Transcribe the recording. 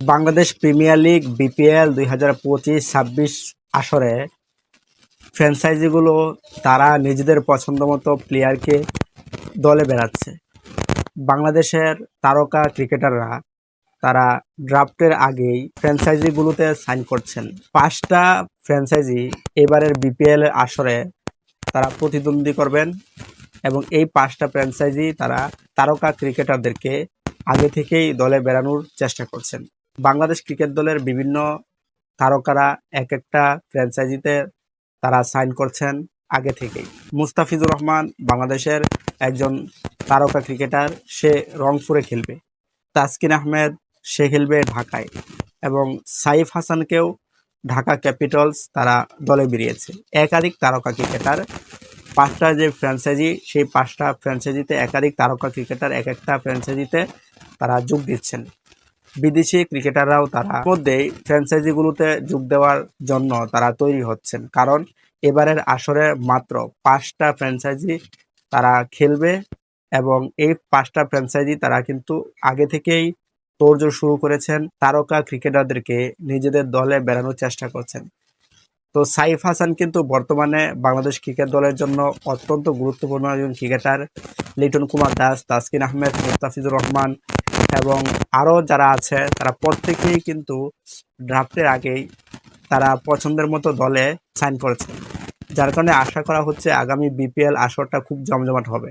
Bangladesh premier league, BPL দুই হাজার পঁচিশ, ছাব্বিশ আসরে ফ্র্যাঞ্চাইজিগুলো তারা নিজেদের পছন্দ মতো প্লেয়ারকে দলে বেড়াচ্ছে। বাংলাদেশের তারকা ক্রিকেটাররা তারা ড্রাফটের আগেই ফ্র্যাঞ্চাইজিগুলোতে সাইন করছেন। পাঁচটা ফ্র্যাঞ্চাইজি এবারের বিপিএল আসরে তারা প্রতিদ্বন্দ্বী করবেন এবং এই পাঁচটা ফ্র্যাঞ্চাইজি তারা তারকা ক্রিকেটারদেরকে আগে থেকেই দলে বেড়ানোর চেষ্টা করছেন। বাংলাদেশ ক্রিকেট দলের বিভিন্ন তারকারা এক একটা ফ্র্যাঞ্চাইজিতে তারা সাইন করছেন আগে থেকেই। মুস্তাফিজুর রহমান বাংলাদেশের একজন তারকা ক্রিকেটার সে রংপুরে খেলবে। তাসকিন আহমেদ, সে খেলবে ঢাকায়। এবং সাইফ হাসানকেও ঢাকা ক্যাপিটালস তারা দলে বেরিয়েছে। একাধিক তারকা ক্রিকেটার পাঁচটা যে ফ্র্যাঞ্চাইজি সেই পাঁচটা ফ্র্যাঞ্চাইজিতে একাধিক তারকা ক্রিকেটার এক একটা ফ্র্যাঞ্চাইজিতে তারা যোগ দিচ্ছেন। বিদেশি ক্রিকেটাররাও তারা মধ্যেই ফ্র্যাঞ্চাইজিগুলোতে যোগ দেওয়ার জন্য তারা তৈরি হচ্ছেন। কারণ এবারের আসরে মাত্র পাঁচটা ফ্র্যাঞ্চাইজি তারা খেলবে এবং এই পাঁচটা ফ্র্যাঞ্চাইজি তারা কিন্তু আগে থেকেই তোড়জোড় শুরু করেছেন। তারকা ক্রিকেটারদেরকে নিজেদের দলে বেড়ানোর চেষ্টা করছেন। তো সাইফ হাসান কিন্তু বর্তমানে বাংলাদেশ ক্রিকেট দলের জন্য অত্যন্ত গুরুত্বপূর্ণ একজন ক্রিকেটার। লিটন কুমার দাস, তাসকিন আহমেদ, মুস্তাফিজুর রহমান এবং আরও যারা আছে, তারা প্রত্যেকেই কিন্তু ড্রাফটের আগেই তারা পছন্দের মতো দলে সাইন করেছে। যার কারণে আশা করা হচ্ছে আগামী বিপিএল আসরটা খুব জমজমাট হবে।